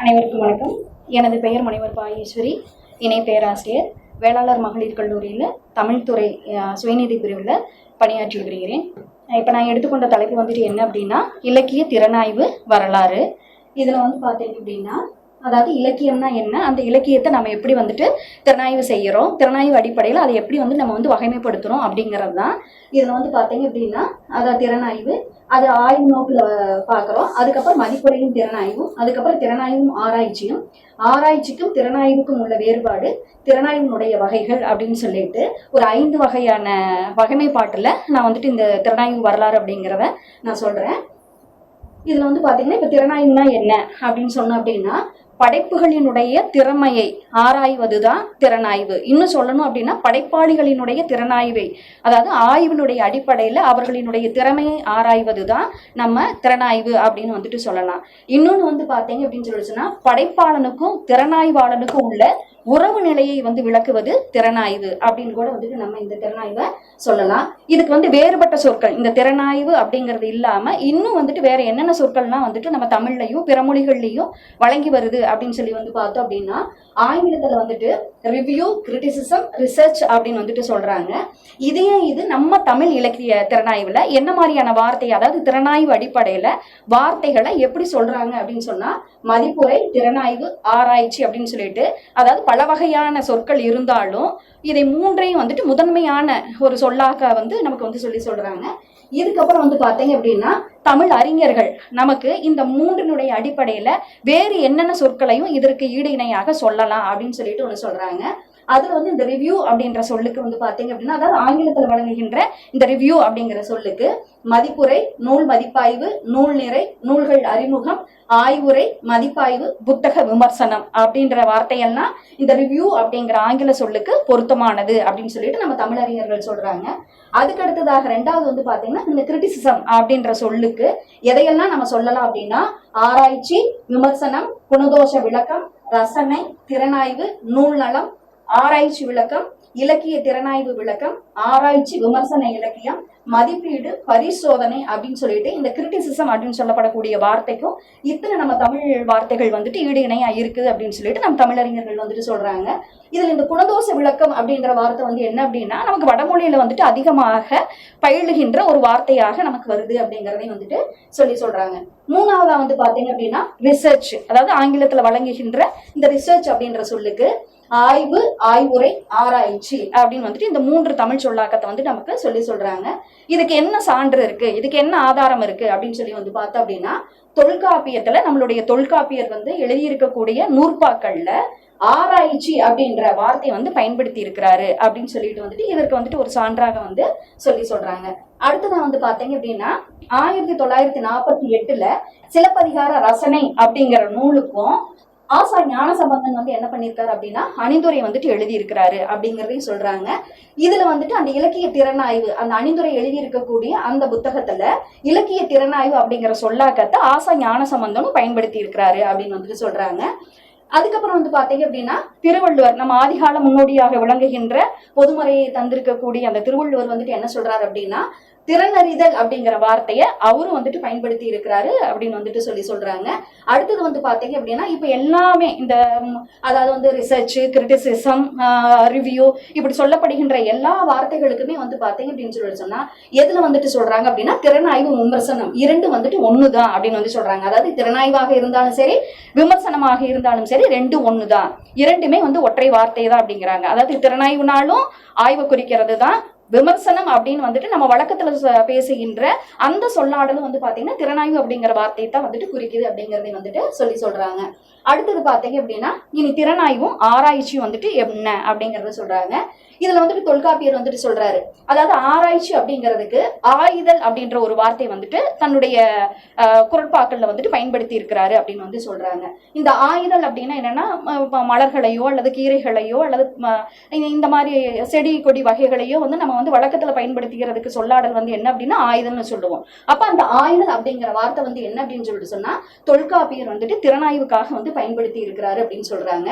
அனைவருக்கும் வணக்கம். எனது பெயர் முனைவர் பாயேஸ்வரி இணை பேராசிரியர். வேளாளர் மகளிர் கல்லூரியில் தமிழ்துறை சுயநிதி பிரிவில் பணியாற்றி வருகிறேன். இப்போ நான் எடுத்துக்கொண்ட தலைப்பு வந்துட்டு என்ன அப்படின்னா இலக்கிய திறனாய்வு வரலாறு. இதில் வந்து பார்த்தீங்க அப்படின்னா அதாவது இலக்கியம்னா என்ன? அந்த இலக்கியத்தை நம்ம எப்படி வந்துட்டு திறனாய்வு செய்கிறோம் திறனாய்வு அடிப்படையில் அதை எப்படி வந்து நம்ம வந்து வகைமைப்படுத்துகிறோம் அப்படிங்கிறது தான் இதில் வந்து பார்த்தீங்க அப்படின்னா அதாவது திறனாய்வு அது ஆய்வு நோக்கில் பார்க்குறோம் அதுக்கப்புறம் மதிப்புரையும் திறனாய்வும் அதுக்கப்புறம் திறனாய்வும் ஆராய்ச்சியும். ஆராய்ச்சிக்கும் திறனாய்வுக்கும் உள்ள வேறுபாடு திறனாய்வினுடைய வகைகள் அப்படின்னு சொல்லிட்டு ஒரு ஐந்து வகையான வகைமைப்பாட்டில் நான் வந்துட்டு இந்த திறனாய்வு வரலாறு அப்படிங்கிறத நான் சொல்கிறேன் இதில் வந்து பார்த்தீங்கன்னா இப்போ திறனாய்வுனா என்ன அப்படின்னு சொன்னோம் அப்படின்னா படைப்புகளினுடைய திறமையை ஆராய்வது தான் திறனாய்வு. இன்னும் சொல்லணும் அப்படின்னா படைப்பாளிகளினுடைய திறனாய்வை அதாவது ஆய்வினுடைய அடிப்படையில் அவர்களினுடைய திறமையை ஆராய்வது தான் நம்ம திறனாய்வு அப்படின்னு வந்துட்டு சொல்லலாம். இன்னொன்று வந்து பார்த்தீங்க அப்படின்னு சொல்லிச்சுன்னா படைப்பாளனுக்கும் திறனாய்வாளனுக்கும் உள்ள உறவு நிலையை வந்து விளக்குவது திறனாய்வு அப்படின்னு கூட வந்துட்டு நம்ம இந்த திறனாய்வை சொல்லலாம். இதுக்கு வந்து வேறுபட்ட சொற்கள். இந்த திறனாய்வு அப்படிங்கிறது இல்லாம இன்னும் வந்துட்டு வேற என்னென்ன சொற்கள்லாம் வந்துட்டு நம்ம தமிழ்லையும் பிற மொழிகள்லையும் வழங்கி வருது அப்படின்னு சொல்லி வந்து பார்த்தோம் அப்படின்னா ஆங்கிலத்துல வந்துட்டு ரிவ்யூ கிரிட்டிசிசம் ரிசர்ச் அப்படின்னு வந்துட்டு சொல்றாங்க. இதே இது நம்ம தமிழ் இலக்கிய திறனாய்வுல என்ன மாதிரியான வார்த்தை அதாவது திறனாய்வு அடிப்படையில வார்த்தைகளை எப்படி சொல்றாங்க அப்படின்னு சொன்னா மதிப்புரை திறனாய்வு ஆராய்ச்சி அப்படின்னு சொல்லிட்டு அதாவது பல வகையான சொற்கள் இருந்தாலும் இதை மூன்றையும் வந்துட்டு முதன்மையான ஒரு சொல்லாக வந்து நமக்கு வந்து சொல்லி சொல்றாங்க. இதுக்கப்புறம் வந்து பார்த்தீங்க அப்படின்னா தமிழ் அறிஞர்கள் நமக்கு இந்த மூன்றினுடைய அடிப்படையில வேறு என்னென்ன சொற்களையும் இதற்கு ஈடு இணையாக சொல்லலாம் அப்படின்னு சொல்லிட்டு ஒன்று சொல்றாங்க. அதுல வந்து இந்த ரிவ்யூ அப்படின்ற சொல்லுக்கு வந்து பாத்தீங்க அப்படின்னா அதாவது ஆங்கிலத்தில் வழங்குகின்ற இந்த ரிவ்யூ அப்படிங்கிற சொல்லுக்கு மதிப்புரை நூல் மதிப்பாய்வு நூல் நிறை நூல்கள் அறிமுகம் ஆய்வுரை மதிப்பாய்வு புத்தக விமர்சனம் அப்படின்ற வார்த்தையெல்லாம் இந்த ரிவ்யூ அப்படிங்கிற ஆங்கில சொல்லுக்கு பொருத்தமானது அப்படின்னு சொல்லிட்டு நம்ம தமிழறிஞர்கள் சொல்றாங்க. அதுக்கு அடுத்ததாக ரெண்டாவது வந்து பாத்தீங்கன்னா இந்த கிரிட்டிசிசம் அப்படின்ற சொல்லுக்கு எதையெல்லாம் நம்ம சொல்லலாம் அப்படின்னா ஆராய்ச்சி விமர்சனம் குணதோஷ விளக்கம் ரசனை திறனாய்வு நூல் நலம் ஆராய்ச்சி விளக்கம் இலக்கிய திறனாய்வு விளக்கம் ஆராய்ச்சி விமர்சன இலக்கியம் மதிப்பீடு பரிசோதனை அப்படின்னு சொல்லிட்டு இந்த கிரிட்டிசிசம் அப்படின்னு சொல்லப்படக்கூடிய வார்த்தைக்கும் இத்தனை நம்ம தமிழ் வார்த்தைகள் வந்துட்டு ஈடு இணையா இருக்குது அப்படின்னு சொல்லிட்டு நம்ம தமிழறிஞர்கள் வந்துட்டு சொல்றாங்க. இதுல இந்த குணதோஷ விளக்கம் அப்படின்ற வார்த்தை வந்து என்ன அப்படின்னா நமக்கு வடமொழியில வந்துட்டு அதிகமாக பயிலுகின்ற ஒரு வார்த்தையாக நமக்கு வருது அப்படிங்கறதையும் வந்துட்டு சொல்லி சொல்றாங்க. மூணாவதா வந்து பாத்தீங்க அப்படின்னா ரிசர்ச் அதாவது ஆங்கிலத்துல வழங்குகின்ற இந்த ரிசர்ச் அப்படின்ற சொல்லுக்கு ஆய்வு ஆய்வுரை ஆராய்ச்சி அப்படின்னு வந்துட்டு இந்த மூன்று தமிழ் சொல்லாக்கத்தை வந்து நமக்கு சொல்லி சொல்றாங்க. இதுக்கு என்ன சான்று இருக்கு? இதுக்கு என்ன ஆதாரம் இருக்கு? அப்படின்னு சொல்லி வந்து பார்த்தோம் அப்படின்னா தொல்காப்பியத்துல நம்மளுடைய தொல்காப்பியர் வந்து எழுதியிருக்கக்கூடிய நூற்பாக்கள்ல ஆராய்ச்சி அப்படின்ற வார்த்தையை வந்து பயன்படுத்தி இருக்கிறாரு அப்படின்னு சொல்லிட்டு வந்துட்டு இதற்கு வந்துட்டு ஒரு சான்றாக வந்து சொல்லி சொல்றாங்க. அடுத்ததான் வந்து பாத்தீங்க அப்படின்னா ஆயிரத்தி தொள்ளாயிரத்தி நாற்பத்தி எட்டுல சிலப்பதிகார ரசனை அப்படிங்கிற நூலுக்கும் ஆசா ஞானசம்பந்தன் வந்து என்ன பண்ணியிருக்காரு அப்படின்னா அணிந்துரை வந்துட்டு எழுதியிருக்கிறாரு அப்படிங்கிறதையும் சொல்றாங்க. இதுல வந்துட்டு அந்த இலக்கிய திறனாய்வு அந்த அணிந்துரை எழுதியிருக்கக்கூடிய அந்த புத்தகத்துல இலக்கிய திறனாய்வு அப்படிங்கிற சொல்லாக்கத்தை ஆசா ஞானசம்பந்தனும் பயன்படுத்தி இருக்கிறாரு அப்படின்னு வந்துட்டு சொல்றாங்க. அதுக்கப்புறம் வந்து பாத்தீங்க அப்படின்னா திருவள்ளுவர் நம்ம ஆதிகால முன்னோடியாக விளங்குகின்ற பொதுமறையை தந்திருக்கக்கூடிய அந்த திருவள்ளுவர் வந்துட்டு என்ன சொல்றாரு அப்படின்னா திறனறிதல் அப்படிங்கிற வார்த்தையை அவரும் வந்துட்டு பயன்படுத்தி இருக்கிறாரு அப்படின்னு வந்துட்டு சொல்லி சொல்றாங்க. அடுத்தது வந்து பாத்தீங்க அப்படின்னா இப்போ எல்லாமே இந்த அதாவது வந்து ரிசர்ச் கிரிட்டிசிசம் ரிவ்யூ இப்படி சொல்லப்படுகின்ற எல்லா வார்த்தைகளுக்குமே வந்து பாத்தீங்க அப்படின்னு சொல்லி சொன்னா எதுல வந்துட்டு சொல்றாங்க அப்படின்னா திறனாய்வு விமர்சனம் இரண்டு வந்துட்டு ஒண்ணுதான் அப்படின்னு வந்து சொல்றாங்க. அதாவது திறனாய்வாக இருந்தாலும் சரி விமர்சனமாக இருந்தாலும் சரி ரெண்டு ஒண்ணுதான். இரண்டுமே வந்து ஒற்றை வார்த்தை தான் அப்படிங்கிறாங்க. அதாவது திறனாய்வுனாலும் ஆய்வு குறிக்கிறது தான் விமர்சனம் அப்படின்னு வந்துட்டு நம்ம வழக்கத்துல பேசுகின்ற அந்த சொல்லாடலும் வந்து பாத்தீங்கன்னா திறனாய்வு அப்படிங்கிற வார்த்தையை தான் வந்துட்டு குறிக்குது அப்படிங்கறதை வந்துட்டு சொல்லி சொல்றாங்க. அடுத்தது பார்த்தீங்க அப்படின்னா இனி திறனாய்வும் ஆராய்ச்சியும் வந்துட்டு என்ன அப்படிங்கறத சொல்றாங்க. இதுல வந்துட்டு தொல்காப்பியர் வந்துட்டு சொல்றாரு. அதாவது ஆராய்ச்சி அப்படிங்கிறதுக்கு ஆயுதல் அப்படின்ற ஒரு வார்த்தை வந்துட்டு தன்னுடைய அஹ், குரட்பாக்கள்ல வந்துட்டு பயன்படுத்தி இருக்கிறாரு அப்படின்னு வந்து சொல்றாங்க. இந்த ஆயுதல் அப்படின்னா என்னன்னா மலர்களையோ அல்லது கீரைகளையோ அல்லது இந்த- இந்த மாதிரி செடி கொடி வகைகளையோ வந்து நம்ம வந்து வழக்கத்துல பயன்படுத்திக்கிறதுக்கு சொல்லாடல் வந்து என்ன அப்படின்னா ஆயுதல்னு சொல்லுவோம். அப்ப அந்த ஆயுதல் அப்படிங்கிற வார்த்தை வந்து என்ன அப்படின்னு சொல்லிட்டு சொன்னா தொல்காப்பியர் வந்துட்டு திறனாய்வுக்காக வந்து பயன்படுத்தி இருக்கிறாரு அப்படின்னு சொல்றாங்க.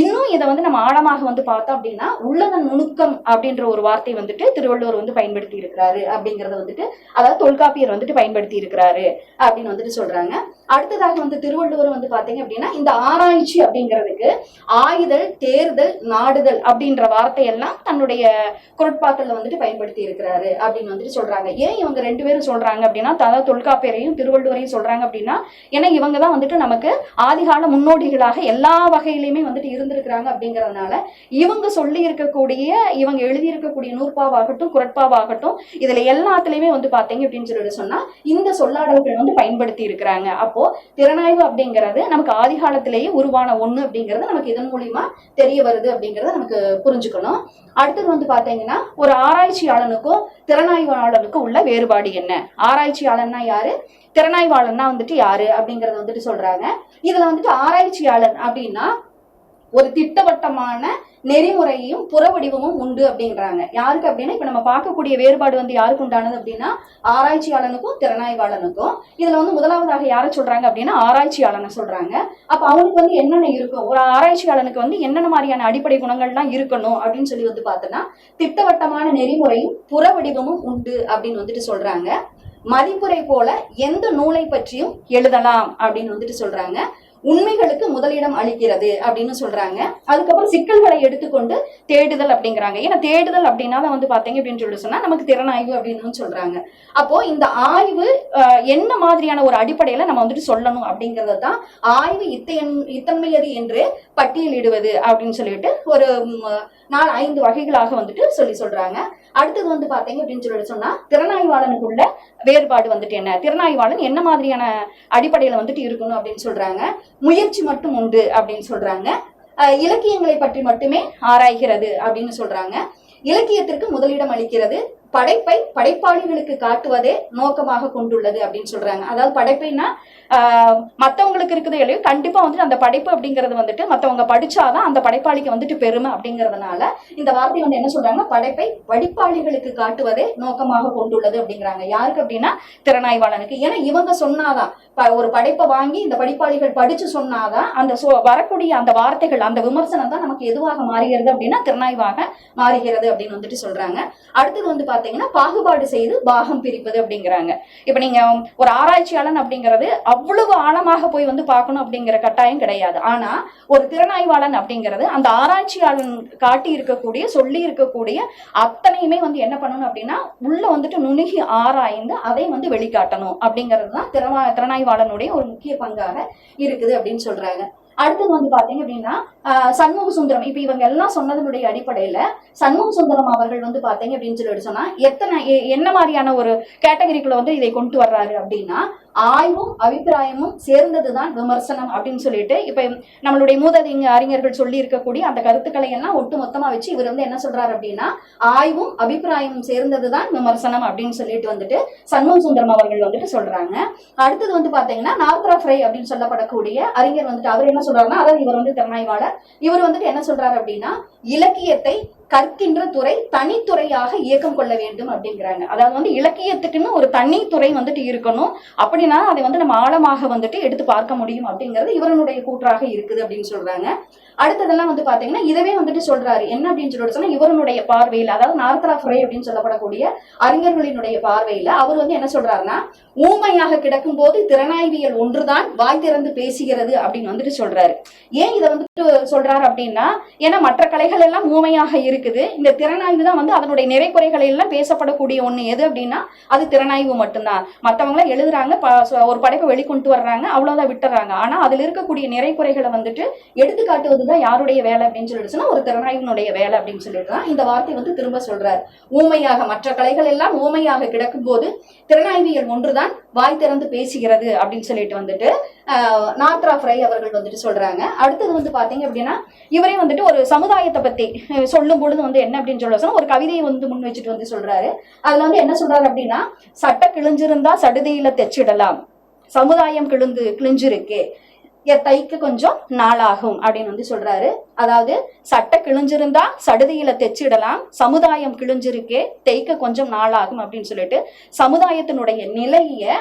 இன்னும் இதை வந்து நம்ம ஆழமாக வந்து பார்த்தோம் அப்படின்னா உள்ளதன் நுணுக்கம் அப்படின்ற ஒரு வார்த்தை வந்துட்டு திருவள்ளுவர் வந்து பயன்படுத்தி இருக்கிறாரு அப்படிங்கறத வந்துட்டு அதாவது தொல்காப்பியர் வந்துட்டு பயன்படுத்தி இருக்கிறாரு அப்படின்னு வந்துட்டு சொல்றாங்க. அடுத்ததாக வந்து திருவள்ளுவர் வந்து பாத்தீங்க அப்படின்னா இந்த ஆராய்ச்சி அப்படிங்கிறதுக்கு ஆயுதல் தேர்தல் நாடுதல் அப்படின்ற வார்த்தையெல்லாம் தன்னுடைய குரட்பாக்கள்ல வந்துட்டு பயன்படுத்தி இருக்கிறாரு அப்படின்னு வந்துட்டு சொல்றாங்க. ஏன் இவங்க ரெண்டு பேரும் சொல்றாங்க அப்படின்னா அதாவது தொல்காப்பியரையும் திருவள்ளுவரையும் சொல்றாங்க அப்படின்னா ஏன்னா இவங்க தான் வந்துட்டு நமக்கு ஆதிகால முன்னோடிகளாக எல்லா வகையிலுமே வந்துட்டு இருந்திருக்கிறாங்க அப்படிங்கறதுனால இவங்க சொல்லி இருக்கக்கூடிய இவங்க எழுதி இருக்கக்கூடிய நூற்பாவாகட்டும் குரட்பாவாகட்டும் இதுல எல்லாத்துலயுமே வந்து பாத்தீங்க அப்படின்னு சொல்லிட்டு சொன்னா இந்த சொல்லாடல்கள் வந்து பயன்படுத்தி இருக்கிறாங்க. அப்போ திறனாய்வு அப்படிங்கிறது நமக்கு ஆதி காலத்திலேயே உருவான ஒண்ணு அப்படிங்கிறது நமக்கு இதன் மூலியமா தெரிய வருது அப்படிங்கறத நமக்கு புரிஞ்சுக்கணும். அடுத்தது வந்து பாத்தீங்கன்னா ஒரு ஆராய்ச்சியாளனுக்கும் திறனாய்வாளனுக்கும் உள்ள வேறுபாடு என்ன? ஆராய்ச்சியாளன்னா யாரு? திறனாய்வாளன்னா வந்துட்டு யாரு? அப்படிங்கறத வந்துட்டு சொல்றாங்க. இதுல வந்துட்டு ஆராய்ச்சியாளன் அப்படின்னா ஒரு திட்டவட்டமான நெறிமுறையும் புறவடிவமும் உண்டு அப்படின்றாங்க. யாருக்கு அப்படின்னா இப்ப நம்ம பார்க்கக்கூடிய வேறுபாடு வந்து யாருக்கு உண்டானது அப்படின்னா ஆராய்ச்சியாளனுக்கும் திறனாய்வாளனுக்கும். இதுல வந்து முதலாவதாக யாரை சொல்றாங்க அப்படின்னா ஆராய்ச்சியாளனை சொல்றாங்க. அப்ப அவனுக்கு வந்து என்னென்ன இருக்கும்? ஒரு ஆராய்ச்சியாளனுக்கு வந்து என்னென்ன மாதிரியான அடிப்படை குணங்கள்லாம் இருக்கணும் அப்படின்னு சொல்லி வந்து பார்த்தோம்னா திட்டவட்டமான நெறிமுறையும் புற வடிவமும் உண்டு அப்படின்னு வந்துட்டு சொல்றாங்க. மதிப்புரை போல எந்த நூலை பற்றியும் எழுதலாம் அப்படின்னு வந்துட்டு சொல்றாங்க. உண்மைகளுக்கு முதலிடம் அளிக்கிறது அப்படின்னு சொல்றாங்க. அதுக்கப்புறம் சிக்கல்களை எடுத்துக்கொண்டு தேடுதல் அப்படிங்கிறாங்க. ஏன்னா தேடுதல் அப்படின்னா வந்து பாத்தீங்க அப்படின்னு சொல்லி சொன்னா நமக்கு திறனாய்வு அப்படின்னு சொல்றாங்க. அப்போ இந்த ஆய்வு என்ன மாதிரியான ஒரு அடிப்படையில நம்ம வந்துட்டு சொல்லணும் அப்படிங்கறத தான் ஆய்வு இத்தையன் இத்தன்மையது என்று பட்டியலிடுவது அப்படின்னு சொல்லிட்டு ஒரு நாலு ஐந்து வகைகளாக வந்துட்டு சொல்லி சொல்றாங்க. அடுத்தது வந்து பாத்தீங்க அப்படின்னு சொல்லிட்டு சொன்னா திறனாய்வாளனுக்குள்ள வேறுபாடு வந்துட்டு என்ன? திறனாய்வாளன் என்ன மாதிரியான அடிப்படையில வந்துட்டு இருக்கணும் அப்படின்னு சொல்றாங்க. முயற்சி மட்டும் உண்டு அப்படின்னு சொல்றாங்க. இலக்கியங்களை பற்றி மட்டுமே ஆராய்கிறது அப்படின்னு சொல்றாங்க. இலக்கியத்திற்கு முதலிடம் அளிக்கிறது படைப்பை படைப்பாளிகளுக்கு காட்டுவதே நோக்கமாக கொண்டுள்ளது அப்படின்னு சொல்றாங்க. அதாவது படைப்பைனா மற்றவங்களுக்கு மத்தவங்களுக்கு இல்லையோ கண்டிப்பா வந்துட்டு அந்த படைப்பு அப்படிங்கிறது வந்துட்டு மற்றவங்க படிச்சாதான் அந்த படைப்பாளிக்கு வந்துட்டு பெருமை அப்படிங்கறதுனால இந்த வார்த்தை வந்து என்ன சொல்றாங்க படைப்பை படிப்பாளிகளுக்கு காட்டுவதே நோக்கமாக கொண்டுள்ளது அப்படிங்கிறாங்க. யாருக்கு அப்படின்னா திறனாய்வாளனுக்கு. ஏன்னா இவங்க சொன்னாதான் ப- ஒரு படைப்பை வாங்கி இந்த படிப்பாளிகள் படிச்சு சொன்னாதான் அந்த வரக்கூடிய அந்த வார்த்தைகள் அந்த விமர்சனம் தான் நமக்கு எதுவாக மாறுகிறது அப்படின்னா திறனாய்வாக மாறுகிறது அப்படின்னு வந்துட்டு சொல்றாங்க. அடுத்தது வந்து பாத்தீங்கன்னா பாகுபாடு செய்து பாகம் பிரிப்பது அப்படிங்கிறாங்க. இப்ப நீங்க ஒரு ஆராய்ச்சியாளன் அப்படிங்கிறது அவ்வளவு ஆழமாக போய் வந்து பார்க்கணும் அப்படிங்கிற கட்டாயம் கிடையாது. ஆனா ஒரு திறனாய்வாளன் அப்படிங்கிறது அந்த ஆராய்ச்சியாளன் காட்டி இருக்கக்கூடிய சொல்லி இருக்கக்கூடிய அத்தனையுமே வந்து என்ன பண்ணணும் அப்படின்னா உள்ள வந்துட்டு நுணுகி ஆராய்ந்து அதை வந்து வெளிக்காட்டணும் அப்படிங்கிறது தான் திறனா திறனாய்வாளனுடைய ஒரு முக்கிய பங்காக இருக்குது அப்படின்னு சொல்றாங்க. அடுத்தது வந்து பாத்தீங்க அப்படின்னா ஆஹ் சண்முக சுந்தரம். இப்ப இவங்க எல்லாம் சொன்னதனுடைய அடிப்படையில சண்முக சுந்தரம் அவர்கள் வந்து பாத்தீங்க அப்படின்னு சொல்லிட்டு சொன்னா எத்தனை என்ன மாதிரியான ஒரு கேட்டகரிக்குள்ள வந்து இதை கொண்டு வர்றாரு அப்படின்னா ஆய்வும் அபிப்பிராயமும் சேர்ந்ததுதான் விமர்சனம் அப்படின்னு சொல்லிட்டு இப்ப நம்மளுடைய மூதறிஞ அறிஞர்கள் சொல்லி இருக்கக்கூடிய அந்த கருத்துக்களை எல்லாம் ஒட்டு மொத்தமா வச்சு இவர் வந்து என்ன சொல்றாரு அப்படின்னா ஆய்வும் அபிப்பிராயமும் சேர்ந்ததுதான் விமர்சனம் அப்படின்னு சொல்லிட்டு வந்துட்டு சண்முக சுந்தரம் அவர்கள் வந்துட்டு சொல்றாங்க. அடுத்தது வந்து பாத்தீங்கன்னா நார்த்ரா ஃப்ரை அப்படின்னு சொல்லப்படக்கூடிய அறிஞர் வந்துட்டு அவர் என்ன சொல்றாருன்னா அதாவது இவர் வந்து திறனாய்வாளர். இவர் வந்துட்டு என்ன சொல்றாரு அப்படின்னா இலக்கியத்தை கற்கின்ற துறை தனித்துறையாக இயக்கம் கொள்ள வேண்டும் அப்படிங்கிறாங்க. அதாவது வந்து இலக்கியத்துக்குன்னு ஒரு தனித்துறை வந்துட்டு இருக்கணும். அப்படின்னா அதை வந்து நம்ம ஆழமாக வந்துட்டு எடுத்து பார்க்க முடியும் அப்படிங்கிறது இவரனுடைய கூற்றாக இருக்குது அப்படின்னு சொல்றாங்க. அடுத்ததெல்லாம் வந்து பாத்தீங்கன்னா இதவே வந்துட்டு சொல்றாரு. என்ன அப்படின்னு சொல்லிட்டு சொன்னா இவருடைய பார்வையில் அதாவது நார்த்ரா அப்படின்னு சொல்லப்படக்கூடிய அறிஞர்களினுடைய பார்வையில அவர் வந்து என்ன சொல்றாருன்னா ஊமையாக கிடக்கும் போது திறனாய்வியல் ஒன்றுதான் வாய் திறந்து பேசுகிறது அப்படின்னு வந்துட்டு சொல்றாரு. ஏன் இதை வந்துட்டு சொல்றாரு அப்படின்னா ஏன்னா மற்ற கலைகள் எல்லாம் ஊமையாக இருக்குது. இந்த திறனாய்வு தான் வந்து அதனுடைய நிறைக்குறைகளை எல்லாம் பேசப்படக்கூடிய ஒண்ணு எது அப்படின்னா அது திறனாய்வு மட்டும்தான். மத்தவங்க எல்லாம் எழுதுறாங்க ஒரு படைப்பை வெளிக்கொண்டு வர்றாங்க அவ்வளவுதான் விட்டுறாங்க. ஆனா அதுல இருக்கக்கூடிய நிறை குறைகளை வந்துட்டு எடுத்துக்காட்டுவது காட்டுவதுதான் யாருடைய வேலை அப்படின்னு சொல்லிட்டு ஒரு திறனாய்வினுடைய வேலை அப்படின்னு சொல்லிட்டு தான் இந்த வார்த்தை வந்து திரும்ப சொல்றாரு. ஊமையாக மற்ற கலைகள் எல்லாம் ஊமையாக கிடக்கும் போது திறனாய்வியல் ஒன்றுதான் வாய் திறந்து பேசுகிறது அப்படின்னு சொல்லிட்டு வந்துட்டு ஆஹ், நாத்ரா ஃப்ரை அவர்கள் வந்துட்டு சொல்றாங்க. அடுத்தது வந்து பாத்தீங்க அப்படின்னா இவரே வந்துட்டு ஒரு சமுதாயத்தை பத்தி சொல்லும் பொழுது வந்து என்ன அப்படின்னு சொல்ல சொன்னா ஒரு கவிதையை வந்து முன் வச்சுட்டு வந்து சொல்றாரு. அதுல வந்து என்ன சொல்றாரு அப்படின்னா சட்ட கிழிஞ்சிருந்தா சடுதியில தெச்சிடலாம். சமுதாயம் கிழிந்து கிழிஞ்சிருக்கு. என் தைக்க கொஞ்சம் நாளாகும் அப்படின்னு வந்து சொல்றாரு. அதாவது சட்டை கிழிஞ்சிருந்தா சடுதியில தைச்சிடலாம் சமுதாயம் கிழிஞ்சிருக்கே தைக்க கொஞ்சம் நாளாகும் அப்படின்னு சொல்லிட்டு சமுதாயத்தினுடைய நிலைய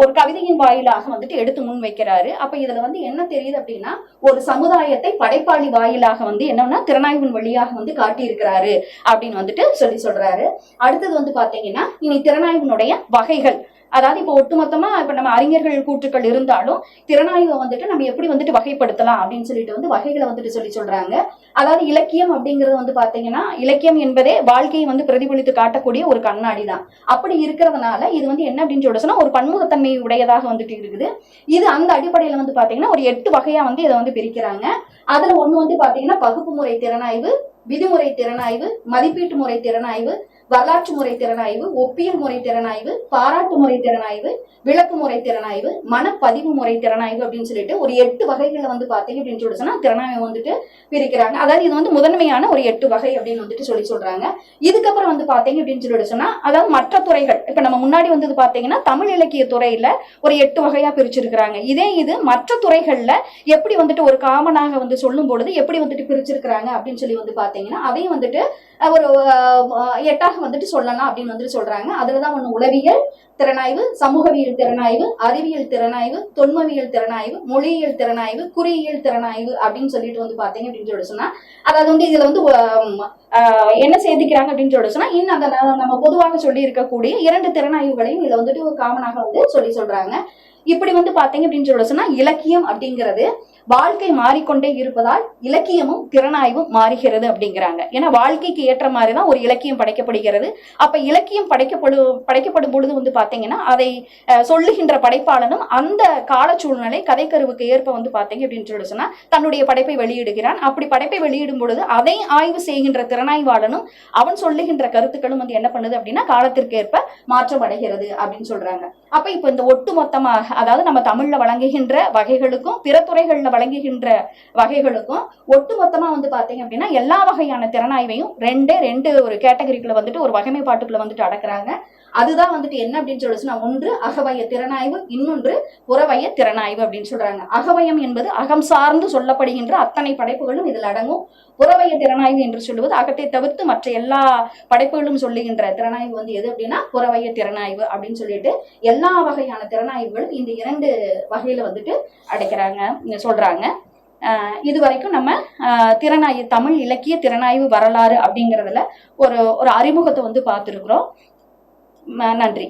ஒரு கவிதையின் வாயிலாக வந்துட்டு எடுத்து முன் வைக்கிறாரு. அப்ப இதுல வந்து என்ன தெரியுது அப்படின்னா ஒரு சமுதாயத்தை படைப்பாளி வாயிலாக வந்து என்னன்னா திறனாய்வின் வழியாக வந்து காட்டியிருக்கிறாரு அப்படின்னு வந்துட்டு சொல்லி சொல்றாரு. அடுத்தது வந்து பாத்தீங்கன்னா இனி திறனாய்வினுடைய வகைகள் அதாவது இப்போ ஒட்டுமொத்தமா இப்ப நம்ம அறிஞர்கள் கூற்றுக்கள் இருந்தாலும் திறனாய்வை வந்துட்டு நம்ம எப்படி வந்துட்டு வகைப்படுத்தலாம் அப்படின்னு சொல்லிட்டு வந்து வகைகளை வந்துட்டு சொல்லி சொல்றாங்க. அதாவது இலக்கியம் அப்படிங்கிறது வந்து பாத்தீங்கன்னா இலக்கியம் என்பதே வாழ்க்கையை வந்து பிரதிபலித்து காட்டக்கூடிய ஒரு கண்ணாடி தான் அப்படி இருக்கிறதுனால இது வந்து என்ன அப்படின்னு சொல்லி சொன்னா ஒரு பன்முகத்தன்மை உடையதாக வந்துட்டு இருக்குது. இது அந்த அடிப்படையில வந்து பாத்தீங்கன்னா ஒரு எட்டு வகையா வந்து இதை வந்து பிரிக்கிறாங்க. அதுல ஒண்ணு வந்து பாத்தீங்கன்னா பகுப்பு முறை திறனாய்வு விதிமுறை திறனாய்வு மதிப்பீட்டு முறை திறனாய்வு வரலாற்று முறை திறனாய்வு ஒப்பியல் முறை திறனாய்வு பாராட்டு முறை திறனாய்வு விளக்கு முறை திறனாய்வு மனப்பதிவு முறை திறனாய்வு அப்படின்னு சொல்லிட்டு ஒரு எட்டு வகைகளை வந்து பார்த்தீங்க அப்படின்னு சொல்லி சொன்னா திறனாய்வு வந்துட்டு பிரிக்கிறாங்க. அதாவது இது வந்து முதன்மையான ஒரு எட்டு வகை அப்படின்னு வந்துட்டு சொல்லி சொல்றாங்க. இதுக்கப்புறம் வந்து பாத்தீங்க அப்படின்னு சொல்லிட்டு சொன்னா அதாவது மற்ற துறைகள் இப்ப நம்ம முன்னாடி வந்தது பாத்தீங்கன்னா தமிழ் இலக்கிய துறையில ஒரு எட்டு வகையா பிரிச்சிருக்கிறாங்க. இதே இது மற்ற துறைகள்ல எப்படி வந்துட்டு ஒரு காமனாக வந்து சொல்லும் பொழுது எப்படி வந்துட்டு பிரிச்சிருக்கிறாங்க அப்படின்னு சொல்லி வந்து பாத்தீங்கன்னா அதையும் வந்துட்டு ஒரு எட்டாக வந்துட்டு சொல்லலாம் அப்படின்னு வந்துட்டு சொல்றாங்க. அதுலதான் ஒண்ணு உளவியல் திறனாய்வு சமூகவியல் திறனாய்வு அறிவியல் திறனாய்வு தொன்மவியல் திறனாய்வு மொழியியல் திறனாய்வு குறியியல் திறனாய்வு அப்படின்னு சொல்லிட்டு வந்து பாத்தீங்க அப்படின்னு சொல்லி சொன்னா அதாவது வந்து இதுல வந்து ஆஹ், என்ன சேர்த்துக்கிறாங்க அப்படின்னு சொல்லி சொன்னா இன்னும் அந்த நம்ம பொதுவாக சொல்லி இருக்கக்கூடிய இரண்டு திறனாய்வுகளையும் இதுல வந்துட்டு ஒரு காமனாக வந்து சொல்லி சொல்றாங்க. இப்படி வந்து பாத்தீங்க அப்படின்னு சொல்லி சொன்னா இலக்கியம் அப்படிங்கிறது வாழ்க்கை மாறிக்கொண்டே இருப்பதால் இலக்கியமும் திறனாய்வும் மாறுகிறது அப்படிங்கிறாங்க. ஏன்னா வாழ்க்கைக்கு ஏற்ற மாதிரி தான் ஒரு இலக்கியம் படைக்கப்படுகிறது. அப்ப இலக்கியம் படைக்கப்படும் படைக்கப்படும் பொழுது வந்து பாத்தீங்கன்னா அதை அஹ், சொல்லுகின்ற படைப்பாளனும் அந்த கால சூழ்நிலை கதைக்கருவுக்கு ஏற்ப வந்து பாத்தீங்க அப்படின்னு சொல்லி சொன்னா தன்னுடைய படைப்பை வெளியிடுகிறான். அப்படி படைப்பை வெளியிடும் பொழுது அதை ஆய்வு செய்கின்ற திறனாய்வாளனும் அவன் சொல்லுகின்ற கருத்துக்களும் வந்து என்ன பண்ணுது அப்படின்னா காலத்திற்கு ஏற்ப மாற்றம் அடைகிறது அப்படின்னு சொல்றாங்க. அப்ப இப்ப இந்த ஒட்டு மொத்தமாக அதாவது நம்ம தமிழ்ல வழங்குகின்ற வகைகளுக்கும் பிற துறைகள்ல வழங்குகின்ற வகைகளுக்கும் ஒட்டுமொத்தமா வந்து பாத்தீங்க அப்படின்னா எல்லா வகையான திறனாய்வையும் ரெண்டே ரெண்டு ஒரு கேட்டகரிக்குள்ள வந்துட்டு ஒரு வகைமைப்பாட்டுக்குள்ள வந்துட்டு அடக்குறாங்க. அதுதான் வந்துட்டு என்ன அப்படின்னு சொல்லி சொன்னா ஒன்று அகவய திறனாய்வு இன்னொன்று புறவய திறனாய்வு அப்படின்னு சொல்றாங்க. அகவயம் என்பது அகம் சார்ந்து சொல்லப்படுகின்ற அத்தனை படைப்புகளும் இதில் அடங்கும். புறவய திறனாய்வு என்று சொல்லுவது அகத்தை தவிர்த்து மற்ற எல்லா படைப்புகளும் சொல்லுகின்ற திறனாய்வு வந்து எது அப்படின்னா புறவய திறனாய்வு அப்படின்னு சொல்லிட்டு எல்லா வகையான திறனாய்வுகளும் இந்த இரண்டு வகையில வந்துட்டு அடைக்கிறாங்க சொல்றாங்க. ஆஹ் இது வரைக்கும் நம்ம ஆஹ் திறனாய்வு தமிழ் இலக்கிய திறனாய்வு வரலாறு அப்படிங்கிறதுல ஒரு ஒரு அறிமுகத்தை வந்து பார்த்துருக்குறோம். நன்றி.